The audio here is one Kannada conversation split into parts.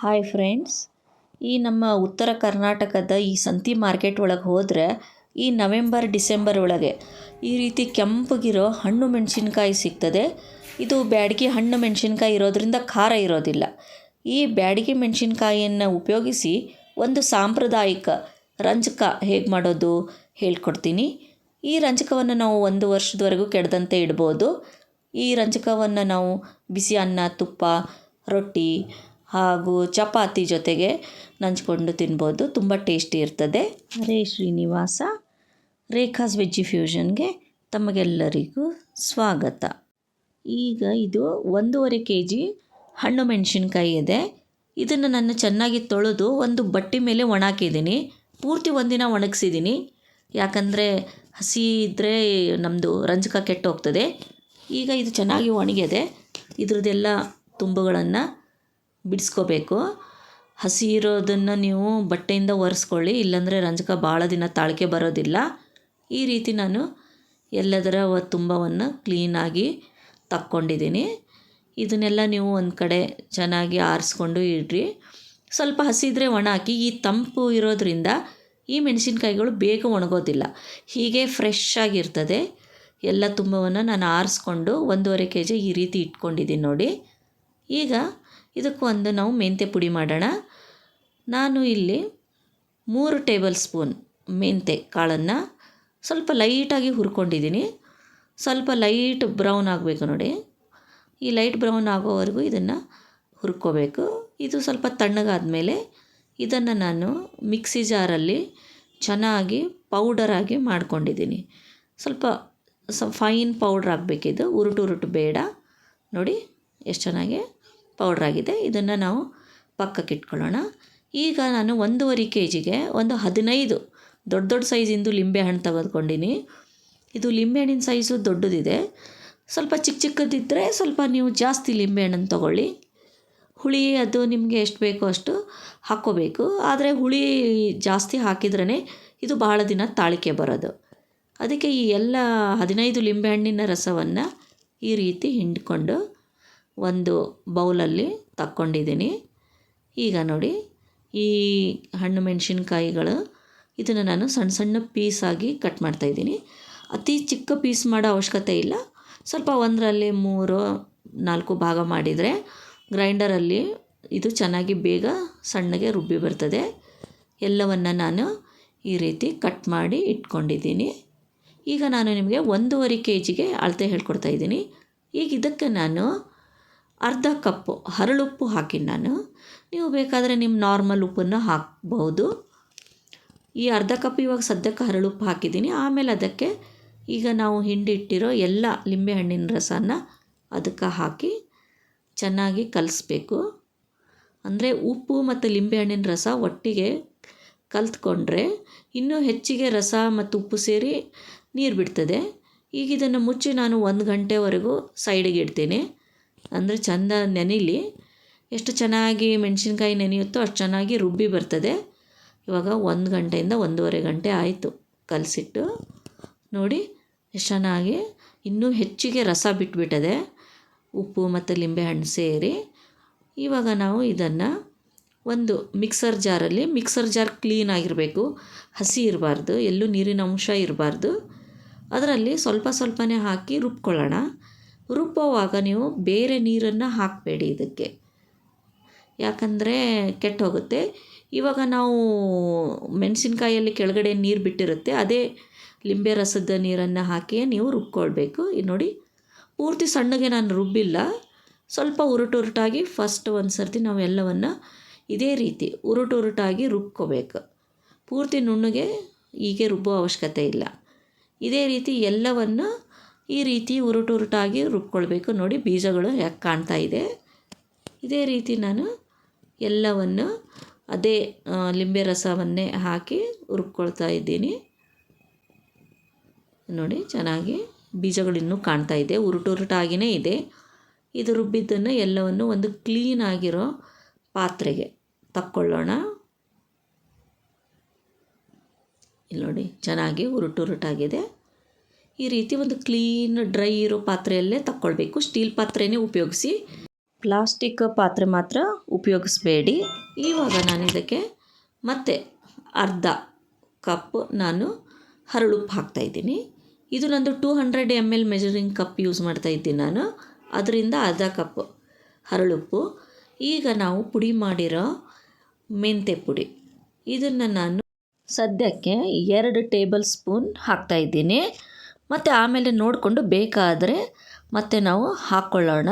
ಹಾಯ್ ಫ್ರೆಂಡ್ಸ್ ಈ ನಮ್ಮ ಉತ್ತರ ಕರ್ನಾಟಕದ ಈ ಸಂತಿ ಮಾರ್ಕೆಟ್ ಒಳಗೆ ಹೋದರೆ ಈ ನವೆಂಬರ್ ಡಿಸೆಂಬರ್ ಒಳಗೆ ಈ ರೀತಿ ಕೆಂಪಗಿರೋ ಹಣ್ಣು ಮೆಣಸಿನ್ಕಾಯಿ ಸಿಗ್ತದೆ. ಇದು ಬ್ಯಾಡಗಿ ಹಣ್ಣು ಮೆಣಸಿನ್ಕಾಯಿ ಇರೋದ್ರಿಂದ ಖಾರ ಇರೋದಿಲ್ಲ. ಈ ಬ್ಯಾಡಗಿ ಮೆಣಸಿನ್ಕಾಯಿಯನ್ನು ಉಪಯೋಗಿಸಿ ಒಂದು ಸಾಂಪ್ರದಾಯಿಕ ರಂಜಕ ಹೇಗೆ ಮಾಡೋದು ಹೇಳ್ಕೊಡ್ತೀನಿ. ಈ ರಂಜಕವನ್ನು ನಾವು ಒಂದು ವರ್ಷದವರೆಗೂ ಕೆಡದಂತೆ ಇಡ್ಬೋದು. ಈ ರಂಜಕವನ್ನು ನಾವು ಬಿಸಿ ಅನ್ನ, ತುಪ್ಪ, ರೊಟ್ಟಿ ಹಾಗೂ ಚಪಾತಿ ಜೊತೆಗೆ ನಂಚ್ಕೊಂಡು ತಿನ್ಬೋದು. ತುಂಬ ಟೇಸ್ಟಿ ಇರ್ತದೆ. ರೇ ಶ್ರೀನಿವಾಸ, ರೇಖಾಸ್ ವೆಜ್ಜಿ ಫ್ಯೂಷನ್ಗೆ ತಮಗೆಲ್ಲರಿಗೂ ಸ್ವಾಗತ. ಈಗ ಇದು ಒಂದೂವರೆ ಕೆ ಜಿ ಹಣ್ಣು ಮೆಣಸಿನ್ಕಾಯಿ ಇದೆ. ಇದನ್ನು ನಾನು ಚೆನ್ನಾಗಿ ತೊಳೆದು ಒಂದು ಬಟ್ಟೆ ಮೇಲೆ ಒಣಾಕಿದ್ದೀನಿ ಪೂರ್ತಿ ಒಂದಿನ ಒಣಗಿಸಿದ್ದೀನಿ. ಯಾಕಂದರೆ ಹಸಿ ಇದ್ದರೆ ನಮ್ಮದು ರಂಜಕ ಕೆಟ್ಟು ಹೋಗ್ತದೆ ಈಗ ಇದು ಚೆನ್ನಾಗಿ ಒಣಗಿದೆ ಇದ್ರದ್ದೆಲ್ಲ ತುಂಬುಗಳನ್ನು ಬಿಡಿಸ್ಕೋಬೇಕು. ಹಸಿ ಇರೋದನ್ನು ನೀವು ಬಟ್ಟೆಯಿಂದ ಒರೆಸ್ಕೊಳ್ಳಿ, ಇಲ್ಲಾಂದರೆ ರಂಜಕ ಭಾಳ ದಿನ ತಾಳಿಕೆ ಬರೋದಿಲ್ಲ. ಈ ರೀತಿ ನಾನು ಎಲ್ಲದರ ತುಂಬವನ್ನು ಕ್ಲೀನಾಗಿ ತಕ್ಕೊಂಡಿದ್ದೀನಿ. ಇದನ್ನೆಲ್ಲ ನೀವು ಒಂದು ಕಡೆ ಚೆನ್ನಾಗಿ ಆರಿಸ್ಕೊಂಡು ಇಡ್ರಿ. ಸ್ವಲ್ಪ ಹಸಿದ್ರೆ ಒಣ ಹಾಕಿ, ಈ ತಂಪು ಇರೋದರಿಂದ ಈ ಮೆಣಸಿನ್ಕಾಯಿಗಳು ಬೇಗ ಒಣಗೋದಿಲ್ಲ. ಹೀಗೆ ಫ್ರೆಶ್ ಆಗಿರ್ತದೆ. ಎಲ್ಲ ತುಂಬವನ್ನು ನಾನು ಆರಿಸ್ಕೊಂಡು ಒಂದೂವರೆ ಕೆ ಜಿ ಈ ರೀತಿ ಇಟ್ಕೊಂಡಿದ್ದೀನಿ ನೋಡಿ. ಈಗ ಇದಕ್ಕೆ ಒಂದು ನಾವು ಮೆಂತ್ಯ ಪುಡಿ ಮಾಡೋಣ. ನಾನು ಇಲ್ಲಿ ಮೂರು ಟೇಬಲ್ ಸ್ಪೂನ್ ಮೆಂತೆ ಕಾಳನ್ನು ಸ್ವಲ್ಪ ಲೈಟಾಗಿ ಹುರ್ಕೊಂಡಿದ್ದೀನಿ. ಸ್ವಲ್ಪ ಲೈಟ್ ಬ್ರೌನ್ ಆಗಬೇಕು ನೋಡಿ. ಈ ಲೈಟ್ ಬ್ರೌನ್ ಆಗೋವರೆಗೂ ಇದನ್ನು ಹುರ್ಕೋಬೇಕು. ಇದು ಸ್ವಲ್ಪ ತಣ್ಣಗಾದಮೇಲೆ ಇದನ್ನು ನಾನು ಮಿಕ್ಸಿ ಜಾರಲ್ಲಿ ಚೆನ್ನಾಗಿ ಪೌಡರಾಗಿ ಮಾಡ್ಕೊಂಡಿದ್ದೀನಿ. ಸ್ವಲ್ಪ ಸ ಫೈನ್ ಪೌಡ್ರ್ ಆಗಬೇಕಿದು. ಉರುಟು ಉರುಟು ಬೇಡ. ನೋಡಿ, ಎಷ್ಟು ಚೆನ್ನಾಗಿ ಪೌಡ್ರಾಗಿದೆ. ಇದನ್ನು ನಾವು ಪಕ್ಕಕ್ಕೆ ಇಟ್ಕೊಳ್ಳೋಣ. ಈಗ ನಾನು ಒಂದೂವರೆ ಕೆ ಜಿಗೆ ಒಂದು ಹದಿನೈದು ದೊಡ್ಡ ದೊಡ್ಡ ಸೈಜಿಂದು ಲಿಂಬೆಹಣ್ಣು ತೆಗೆದುಕೊಂಡಿನಿ. ಇದು ಲಿಂಬೆಹಣ್ಣಿನ ಸೈಜು ದೊಡ್ಡದಿದೆ. ಸ್ವಲ್ಪ ಚಿಕ್ಕ ಚಿಕ್ಕದಿದ್ದರೆ ಸ್ವಲ್ಪ ನೀವು ಜಾಸ್ತಿ ಲಿಂಬೆಹಣ್ಣನ್ನು ತಗೊಳ್ಳಿ. ಹುಳಿ ಅದು ನಿಮಗೆ ಎಷ್ಟು ಬೇಕೋ ಅಷ್ಟು ಹಾಕ್ಕೋಬೇಕು. ಆದರೆ ಹುಳಿ ಜಾಸ್ತಿ ಹಾಕಿದ್ರೇ ಇದು ಬಹಳ ದಿನ ತಾಳಿಕೆ ಬರೋದು. ಅದಕ್ಕೆ ಈ ಎಲ್ಲ ಹದಿನೈದು ಲಿಂಬೆಹಣ್ಣಿನ ರಸವನ್ನು ಈ ರೀತಿ ಹಿಂಡ್ಕೊಂಡು ಒಂದು ಬೌಲಲ್ಲಿ ತಕ್ಕೊಂಡಿದ್ದೀನಿ. ಈಗ ನೋಡಿ, ಈ ಹಣ್ಣು ಮೆಣಸಿನ್ಕಾಯಿಗಳು, ಇದನ್ನು ನಾನು ಸಣ್ಣ ಸಣ್ಣ ಪೀಸಾಗಿ ಕಟ್ ಮಾಡ್ತಾಯಿದ್ದೀನಿ ಅತಿ ಚಿಕ್ಕ ಪೀಸ್ ಮಾಡೋ ಅವಶ್ಯಕತೆ ಇಲ್ಲ. ಸ್ವಲ್ಪ ಒಂದರಲ್ಲಿ ಮೂರು, ನಾಲ್ಕು ಭಾಗ ಮಾಡಿದರೆ ಗ್ರೈಂಡರಲ್ಲಿ ಇದು ಚೆನ್ನಾಗಿ ಬೇಗ ಸಣ್ಣಗೆ ರುಬ್ಬಿ ಬರ್ತದೆ. ಎಲ್ಲವನ್ನು ನಾನು ಈ ರೀತಿ ಕಟ್ ಮಾಡಿ ಇಟ್ಕೊಂಡಿದ್ದೀನಿ. ಈಗ ನಾನು ನಿಮಗೆ ಒಂದೂವರೆ ಕೆ ಜಿಗೆ ಅಳತೆ ಹೇಳ್ಕೊಡ್ತಾ ಇದ್ದೀನಿ. ಈಗ ಇದಕ್ಕೆ ನಾನು ಅರ್ಧ ಕಪ್ಪು ಹರಳುಪ್ಪು ಹಾಕಿನಿ ನಾನು. ನೀವು ಬೇಕಾದರೆ ನಿಮ್ಮ ನಾರ್ಮಲ್ ಉಪ್ಪನ್ನು ಹಾಕಬಹುದು. ಈ ಅರ್ಧ ಕಪ್ ಇವಾಗ ಸದ್ಯಕ್ಕೆ ಹರಳುಪ್ಪು ಹಾಕಿದ್ದೀನಿ. ಆಮೇಲೆ ಅದಕ್ಕೆ ಈಗ ನಾವು ಹಿಂಡಿಟ್ಟಿರೋ ಎಲ್ಲ ಲಿಂಬೆಹಣ್ಣಿನ ರಸನ ಅದಕ್ಕೆ ಹಾಕಿ ಚೆನ್ನಾಗಿ ಕಲಿಸ್ಬೇಕು. ಅಂದರೆ ಉಪ್ಪು ಮತ್ತು ಲಿಂಬೆಹಣ್ಣಿನ ರಸ ಒಟ್ಟಿಗೆ ಕಲ್ತ್ಕೊಂಡ್ರೆ ಇನ್ನೂ ಹೆಚ್ಚಿಗೆ ರಸ ಮತ್ತು ಉಪ್ಪು ಸೇರಿ ನೀರು ಬಿಡ್ತದೆ. ಈಗ ಇದನ್ನು ಮುಚ್ಚಿ ನಾನು ಒಂದು ಗಂಟೆವರೆಗೂ ಸೈಡಿಗೆ ಇಡ್ತೀನಿ. ಅಂದರೆ ಚೆಂದ ನೆನೀಲಿ. ಎಷ್ಟು ಚೆನ್ನಾಗಿ ಮೆಣಸಿನ್ಕಾಯಿ ನೆನೆಯುತ್ತೋ ಅಷ್ಟು ಚೆನ್ನಾಗಿ ರುಬ್ಬಿ ಬರ್ತದೆ. ಇವಾಗ ಒಂದು ಗಂಟೆಯಿಂದ ಒಂದೂವರೆ ಗಂಟೆ ಆಯಿತು ಕಲಸಿಟ್ಟು. ನೋಡಿ, ಎಷ್ಟು ಚೆನ್ನಾಗಿ. ಇನ್ನೂ ಹೆಚ್ಚಿಗೆ ರಸ ಬಿಟ್ಬಿಟ್ಟಿದೆ. ಉಪ್ಪು ಮತ್ತು ಲಿಂಬೆಹಣ್ಣು ಸೇರಿ. ಇವಾಗ ನಾವು ಇದನ್ನು ಒಂದು ಮಿಕ್ಸರ್ ಜಾರಲ್ಲಿ, ಮಿಕ್ಸರ್ ಜಾರ್ ಕ್ಲೀನ್ ಆಗಿರಬೇಕು. ಹಸಿ ಇರಬಾರ್ದು, ಎಲ್ಲೂ ನೀರಿನ ಅಂಶ ಇರಬಾರ್ದು. ಅದರಲ್ಲಿ ಸ್ವಲ್ಪ ಸ್ವಲ್ಪನೇ ಹಾಕಿ ರುಬ್ಕೊಳ್ಳೋಣ. ರುಬ್ಬೋವಾಗ ನೀವು ಬೇರೆ ನೀರನ್ನು ಹಾಕಬೇಡಿ ಇದಕ್ಕೆ. ಯಾಕಂದರೆ ಕೆಟ್ಟು ಹೋಗುತ್ತೆ ಇವಾಗ ನಾವು ಮೆಣಸಿನ್ಕಾಯಲ್ಲಿ ಕೆಳಗಡೆ ನೀರು ಬಿಟ್ಟಿರುತ್ತೆ, ಅದೇ ಲಿಂಬೆ ರಸದ ನೀರನ್ನು ಹಾಕಿಯೇ ನೀವು ರುಬ್ಕೊಳ್ಬೇಕು. ಇದು ನೋಡಿ, ಪೂರ್ತಿ ಸಣ್ಣಗೆ ನಾನು ರುಬ್ಬಿಲ್ಲ. ಸ್ವಲ್ಪ ಉರುಟು ಉರುಟಾಗಿ ಫಸ್ಟ್ ಒಂದು ಸರ್ತಿ ನಾವು ಎಲ್ಲವನ್ನು ಇದೇ ರೀತಿ ಉರುಟು ಉರುಟಾಗಿ ರುಬ್ಕೋಬೇಕು. ಪೂರ್ತಿ ನುಣ್ಣಗೆ ಹೀಗೆ ರುಬ್ಬೋ ಅವಶ್ಯಕತೆ ಇಲ್ಲ. ಇದೇ ರೀತಿ ಎಲ್ಲವನ್ನು ಈ ರೀತಿ ಉರುಟು ಉರುಟಾಗಿ ರುಬ್ಕೊಳ್ಬೇಕು. ನೋಡಿ ಬೀಜಗಳು ಯಾಕೆ ಕಾಣ್ತಾ ಇದೆ. ಇದೇ ರೀತಿ ನಾನು ಎಲ್ಲವನ್ನು ಅದೇ ಲಿಂಬೆ ರಸವನ್ನೇ ಹಾಕಿ ರುಬ್ಕೊಳ್ತಾ ಇದ್ದೀನಿ. ನೋಡಿ ಚೆನ್ನಾಗಿ ಬೀಜಗಳು ಇನ್ನೂ ಕಾಣ್ತಾ ಇದೆ. ಉರುಟು ಉರುಟಾಗಿಯೇ ಇದೆ. ಇದು ರುಬ್ಬಿದ್ದನ್ನು ಎಲ್ಲವನ್ನು ಒಂದು ಕ್ಲೀನ್ ಆಗಿರೋ ಪಾತ್ರೆಗೆ ತಕ್ಕೊಳ್ಳೋಣ. ಇಲ್ಲಿ ನೋಡಿ ಚೆನ್ನಾಗಿ ಉರುಟು ಉರುಟಾಗಿದೆ. ಈ ರೀತಿ ಒಂದು ಕ್ಲೀನ್ ಡ್ರೈ ಇರೋ ಪಾತ್ರೆಯಲ್ಲೇ ತಕ್ಕೊಳ್ಬೇಕು. ಸ್ಟೀಲ್ ಪಾತ್ರೆನೇ ಉಪಯೋಗಿಸಿ. ಪ್ಲಾಸ್ಟಿಕ್ ಪಾತ್ರೆ ಮಾತ್ರ ಉಪಯೋಗಿಸ್ಬೇಡಿ. ಇವಾಗ ನಾನು ಇದಕ್ಕೆ ಮತ್ತೆ ಅರ್ಧ ಕಪ್ ನಾನು ಹರಳುಪ್ಪು ಹಾಕ್ತಾಯಿದ್ದೀನಿ ಇದು ನಂದು two hundred M L measuring cup use ಮಾಡ್ತಾ ಇದ್ದೀನಿ ನಾನು. ಅದರಿಂದ ಅರ್ಧ ಕಪ್ ಹರಳುಪ್ಪು ಈಗ ನಾವು ಪುಡಿ ಮಾಡಿರೋ ಮೆಂತೆ ಪುಡಿ. ಇದನ್ನು ನಾನು ಸದ್ಯಕ್ಕೆ ಎರಡು ಟೇಬಲ್ ಸ್ಪೂನ್ ಹಾಕ್ತಾಯಿದ್ದೀನಿ ಮತ್ತು ಆಮೇಲೆ ನೋಡಿಕೊಂಡು ಬೇಕಾದರೆ ಮತ್ತೆ ನಾವು ಹಾಕ್ಕೊಳ್ಳೋಣ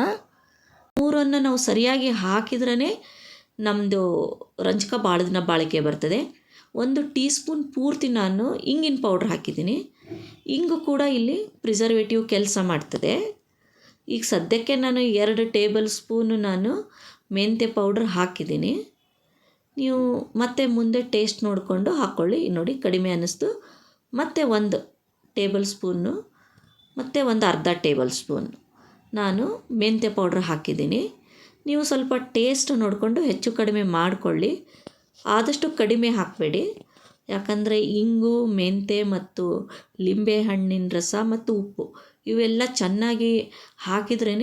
ಮೂರನ್ನು ನಾವು ಸರಿಯಾಗಿ ಹಾಕಿದ್ರೇ ನಮ್ಮದು ರಂಜಕ ಭಾಳ ಬಾಳಿಕೆ ಬರ್ತದೆ. ಒಂದು ಟೀ ಸ್ಪೂನ್ ಪೂರ್ತಿ ನಾನು ಇಂಗಿನ ಪೌಡ್ರ್ ಹಾಕಿದ್ದೀನಿ. ಇಂಗು ಕೂಡ ಇಲ್ಲಿ ಪ್ರಿಸರ್ವೇಟಿವ್ ಕೆಲಸ ಮಾಡ್ತದೆ. ಈಗ ಸದ್ಯಕ್ಕೆ ನಾನು ಎರಡು ಟೇಬಲ್ ಸ್ಪೂನು ನಾನು ಮೆಂತ್ಯ ಪೌಡ್ರ್ ಹಾಕಿದ್ದೀನಿ. ನೀವು ಮತ್ತೆ ಮುಂದೆ ಟೇಸ್ಟ್ ನೋಡಿಕೊಂಡು ಹಾಕ್ಕೊಳ್ಳಿ ನೋಡಿ ಕಡಿಮೆ ಅನ್ನಿಸ್ತು. ಮತ್ತೆ ಒಂದು ಟೇಬಲ್ ಸ್ಪೂನು ಮತ್ತು ಒಂದು ಅರ್ಧ ಟೇಬಲ್ ಸ್ಪೂನ್ ನಾನು ಮೆಂತ್ಯ ಪೌಡ್ರ್ ಹಾಕಿದ್ದೀನಿ. ನೀವು ಸ್ವಲ್ಪ ಟೇಸ್ಟ್ ನೋಡಿಕೊಂಡು ಹೆಚ್ಚು ಕಡಿಮೆ ಮಾಡಿಕೊಳ್ಳಿ. ಆದಷ್ಟು ಕಡಿಮೆ ಹಾಕಬೇಡಿ. ಯಾಕಂದರೆ ಇಂಗು ಮೆಂತೆ ಮತ್ತು ಲಿಂಬೆ ಹಣ್ಣಿನ ರಸ ಮತ್ತು ಉಪ್ಪು ಇವೆಲ್ಲ ಚೆನ್ನಾಗಿ ಹಾಕಿದ್ರೇ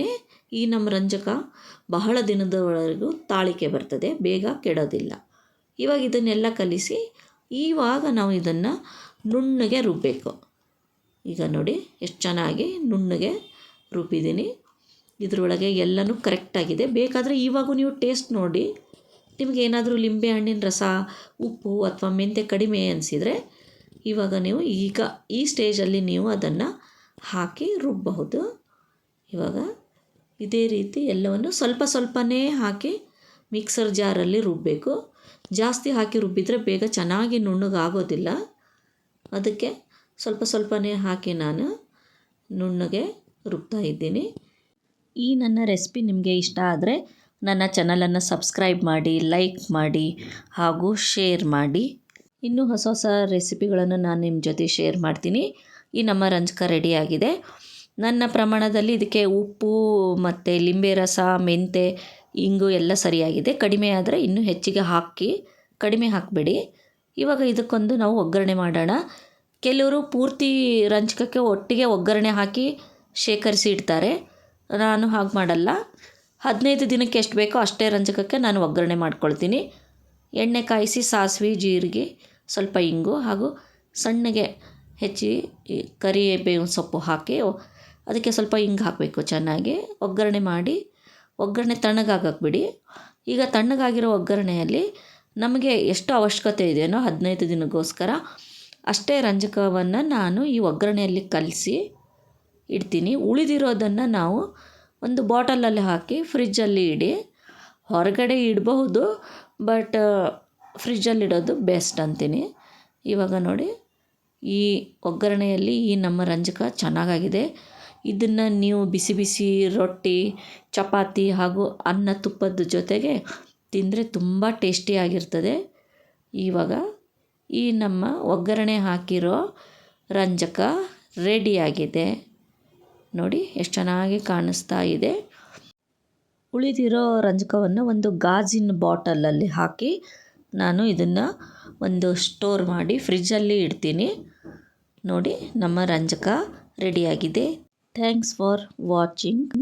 ಈ ನಮ್ಮ ರಂಜಕ ಬಹಳ ದಿನದವರೆಗೂ ತಾಳಿಕೆ ಬರ್ತದೆ, ಬೇಗ ಕೆಡೋದಿಲ್ಲ. ಇವಾಗ ಇದನ್ನೆಲ್ಲ ಕಲಿಸಿ, ಇವಾಗ ನಾವು ಇದನ್ನು ನುಣ್ಣಗೆ ರುಬ್ಬಬೇಕು ಈಗ ನೋಡಿ ಎಷ್ಟು ಚೆನ್ನಾಗಿ ನುಣ್ಣಗೆ ರುಬ್ಬಿದ್ದೀನಿ. ಇದರೊಳಗೆ ಎಲ್ಲನೂ ಕರೆಕ್ಟಾಗಿದೆ ಬೇಕಾದರೆ ಇವಾಗೂ ನೀವು ಟೇಸ್ಟ್ ನೋಡಿ. ನಿಮಗೆ ಏನಾದರೂ ಲಿಂಬೆ ಹಣ್ಣಿನ ರಸ, ಉಪ್ಪು ಅಥವಾ ಮೆಂತೆ ಕಡಿಮೆ ಅನಿಸಿದರೆ ಇವಾಗ ನೀವು ಈಗ ಈ ಸ್ಟೇಜಲ್ಲಿ ನೀವು ಅದನ್ನು ಹಾಕಿ ರುಬ್ಬಬಹುದು ಇವಾಗ ಇದೇ ರೀತಿ ಎಲ್ಲವನ್ನು ಸ್ವಲ್ಪ ಸ್ವಲ್ಪನೇ ಹಾಕಿ ಮಿಕ್ಸರ್ ಜಾರಲ್ಲಿ ರುಬ್ಬಬೇಕು ಜಾಸ್ತಿ ಹಾಕಿ ರುಬ್ಬಿದರೆ ಬೇಗ ಚೆನ್ನಾಗಿ ನುಣ್ಣಗಾಗೋದಿಲ್ಲ. ಅದಕ್ಕೆ ಸ್ವಲ್ಪ ಸ್ವಲ್ಪನೇ ಹಾಕಿ ನಾನು ನುಣ್ಣಗೆ ರುಬ್ತಾ ಇದ್ದೀನಿ. ಈ ನನ್ನ ರೆಸಿಪಿ ನಿಮಗೆ ಇಷ್ಟ ಆದರೆ ನನ್ನ ಚಾನಲನ್ನು ಸಬ್ಸ್ಕ್ರೈಬ್ ಮಾಡಿ, ಲೈಕ್ ಮಾಡಿ ಹಾಗೂ ಶೇರ್ ಮಾಡಿ. ಇನ್ನೂ ಹೊಸ ಹೊಸ ರೆಸಿಪಿಗಳನ್ನು ನಾನು ನಿಮ್ಮ ಜೊತೆ ಶೇರ್ ಮಾಡ್ತೀನಿ. ಈ ನಮ್ಮ ರಂಜಕ ರೆಡಿಯಾಗಿದೆ ನನ್ನ ಪ್ರಮಾಣದಲ್ಲಿ ಇದಕ್ಕೆ ಉಪ್ಪು ಮತ್ತು ಲಿಂಬೆ ರಸ, ಮೆಂತೆ, ಇಂಗು ಎಲ್ಲ ಸರಿಯಾಗಿದೆ. ಕಡಿಮೆ ಆದರೆ ಇನ್ನೂ ಹೆಚ್ಚಿಗೆ ಹಾಕಿ, ಕಡಿಮೆ ಹಾಕಬೇಡಿ. ಇವಾಗ ಇದಕ್ಕೊಂದು ನಾವು ಒಗ್ಗರಣೆ ಮಾಡೋಣ. ಕೆಲವರು ಪೂರ್ತಿ ರಂಜಕಕ್ಕೆ ಒಟ್ಟಿಗೆ ಒಗ್ಗರಣೆ ಹಾಕಿ ಶೇಖರಿಸಿ ಇಡ್ತಾರೆ. ನಾನು ಹಾಗೆ ಮಾಡಲ್ಲ. ಹದಿನೈದು ದಿನಕ್ಕೆ ಎಷ್ಟು ಬೇಕೋ ಅಷ್ಟೇ ರಂಜಕಕ್ಕೆ ನಾನು ಒಗ್ಗರಣೆ ಮಾಡ್ಕೊಳ್ತೀನಿ. ಎಣ್ಣೆ ಕಾಯಿಸಿ ಸಾಸಿವೆ, ಜೀರಿಗೆ, ಸ್ವಲ್ಪ ಇಂಗು ಹಾಗೂ ಸಣ್ಣಗೆ ಹೆಚ್ಚಿ ಕರಿಬೇವಿನ ಸೊಪ್ಪು ಹಾಕಿ ಅದಕ್ಕೆ ಸ್ವಲ್ಪ ಇಂಗು ಹಾಕಬೇಕು ಚೆನ್ನಾಗಿ. ಒಗ್ಗರಣೆ ಮಾಡಿ, ಒಗ್ಗರಣೆ ತಣ್ಣಗಾಗಕ್ಕೆ ಬಿಡಿ. ಈಗ ತಣ್ಣಗಾಗಿರೋ ಒಗ್ಗರಣೆಯಲ್ಲಿ ನಮಗೆ ಎಷ್ಟು ಅವಶ್ಯಕತೆ ಇದೆಯೋ ಹದಿನೈದು ದಿನಕ್ಕೋಸ್ಕರ ಅಷ್ಟೇ ರಂಜಕವನ್ನು ನಾನು ಈ ಒಗ್ಗರಣೆಯಲ್ಲಿ ಕಲಸಿ ಇಡ್ತೀನಿ. ಉಳಿದಿರೋದನ್ನು ನಾವು ಒಂದು ಬಾಟಲಲ್ಲಿ ಹಾಕಿ ಫ್ರಿಜ್ಜಲ್ಲಿ ಇಡಿ. ಹೊರಗಡೆ ಇಡಬಹುದು, ಬಟ್ ಫ್ರಿಜ್ಜಲ್ಲಿಡೋದು ಬೆಸ್ಟ್ ಅಂತೀನಿ. ಇವಾಗ ನೋಡಿ, ಈ ಒಗ್ಗರಣೆಯಲ್ಲಿ ಈ ನಮ್ಮ ರಂಜಕ ಚೆನ್ನಾಗಾಗಿದೆ. ಇದನ್ನು ನೀವು ಬಿಸಿ ಬಿಸಿ ರೊಟ್ಟಿ, ಚಪಾತಿ ಹಾಗೂ ಅನ್ನ ತುಪ್ಪದ ಜೊತೆಗೆ ತಿಂದರೆ ತುಂಬ ಟೇಸ್ಟಿಯಾಗಿರ್ತದೆ ಇವಾಗ ಈ ನಮ್ಮ ಒಗ್ಗರಣೆ ಹಾಕಿರೋ ರಂಜಕ ರೆಡಿಯಾಗಿದೆ. ನೋಡಿ, ಎಷ್ಟು ಚೆನ್ನಾಗಿ ಕಾಣಿಸ್ತಾ ಇದೆ. ಉಳಿದಿರೋ ರಂಜಕವನ್ನು ಒಂದು ಗಾಜಿನ ಬಾಟಲಲ್ಲಿ ಹಾಕಿ ನಾನು ಇದನ್ನು ಒಂದು ಸ್ಟೋರ್ ಮಾಡಿ ಫ್ರಿಜ್ಜಲ್ಲಿ ಇಡ್ತೀನಿ. ನೋಡಿ, ನಮ್ಮ ರಂಜಕ ರೆಡಿಯಾಗಿದೆ. Thanks for watching.